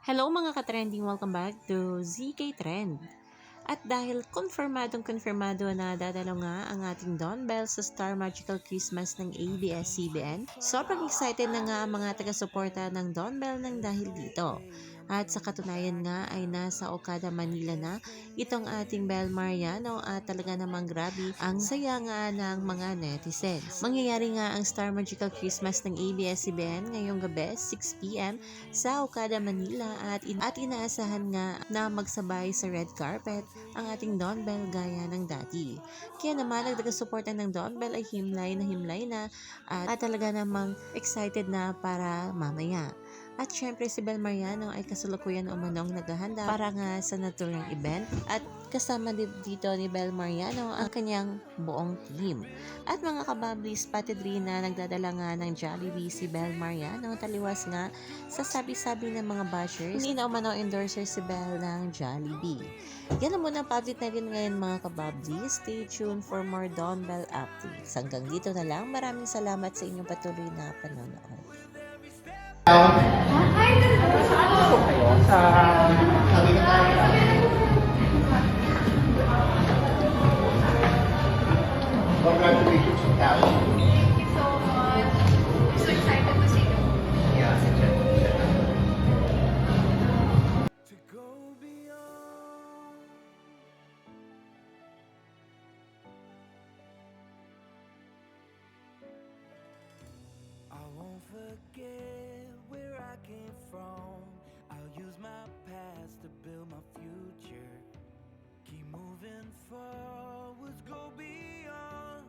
Hello mga ka-trending, welcome back to ZK Trend. At dahil konfirmadong konfirmado na dadalo nga ang ating Don Bell sa Star Magical Christmas ng ABS-CBN, sobrang excited na nga ang mga taga-suporta ng Don Bell ng dahil dito. At sa katunayan nga ay nasa Okada, Manila na itong ating Bel Mariano at talaga namang grabe ang saya nga ng mga netizens. Mangyayari nga ang Star Magical Christmas ng ABS-CBN ngayong gabi 6pm sa Okada, Manila at, in- at inaasahan nga na magsabay sa red carpet ang ating Don Bell gaya ng dati. Kaya naman nagdaga-suporta ng Don Bell ay himlay na himlay na at, at talaga namang excited na para mamaya. At syempre si Bel Mariano ay kasalukuyan umanong naghahanda para nga sa naturang event at kasama dito ni Bel Mariano ang kanyang buong team. At mga kabablis, patid rin na nagdadala nga ng Jollibee si Bel Mariano taliwas nga sa sabi-sabi ng mga bashers. Hindi na umano endorser si Bel ng Jollibee. Yan na muna ang update natin ngayon mga kabablis. Stay tuned for more Don Bell updates. Hanggang dito na lang. Maraming salamat sa inyong patuloy na panonood. Thank you so much. So excited to see you. won't forget